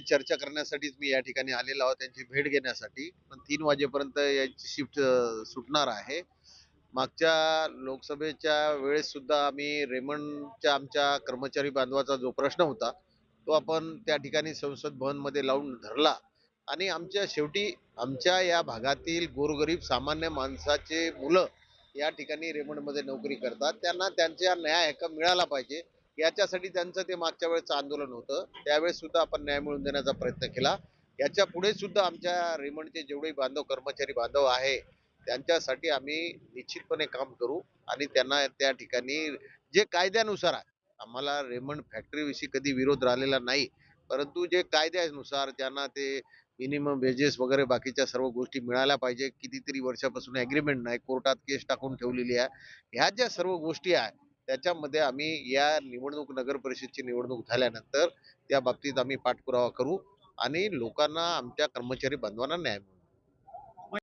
चर्चा करण्यासाठीच मी या ठिकाणी आलेलो आहोत त्यांची भेट घेण्यासाठी. पण तीन वाजेपर्यंत याची शिफ्ट सुटणार आहे. मागच्या लोकसभेच्या वेळेस सुद्धा आम्ही रेमंडच्या आमच्या कर्मचारी बांधवाचा जो प्रश्न होता तो आपण त्या ठिकाणी संसद भवनमध्ये लावून धरला. आणि आमच्या शेवटी आमच्या या भागातील गोरगरीब सामान्य माणसाचे मुलं या ठिकाणी रेमंडमध्ये नोकरी करतात. त्यांना त्यांच्या न्याय हक्क मिळाला पाहिजे. याच्यासाठी त्यांचं ते मागच्या वेळेचं आंदोलन होतं. त्यावेळेस सुद्धा आपण न्याय मिळवून देण्याचा प्रयत्न केला. याच्यापुढे सुद्धा आमच्या रेमंडचे जेवढे बांधव कर्मचारी बांधव आहे त्यांच्यासाठी आम्ही निश्चितपणे काम करू आणि त्यांना त्या ठिकाणी जे कायद्यानुसार आहे आम्हाला रेमंड फॅक्टरीविषयी कधी विरोध राहिलेला नाही परंतु जे कायद्यानुसार ज्यांना ते मिनिमम वेजेस वगैरे बाकीच्या सर्व गोष्टी मिळाल्या पाहिजे कितीतरी वर्षापासून ॲग्रीमेंट नाही कोर्टात केस टाकून ठेवलेली आहे ह्या ज्या सर्व गोष्टी आहेत त्याच्यामध्ये आम्ही या निवडणूक नगर परिषदची निवडणूक झाल्यानंतर त्या बाबतीत आम्ही पाठपुरावा करू आणि लोकांना आमच्या कर्मचारी बांधवांना न्याय मिळवू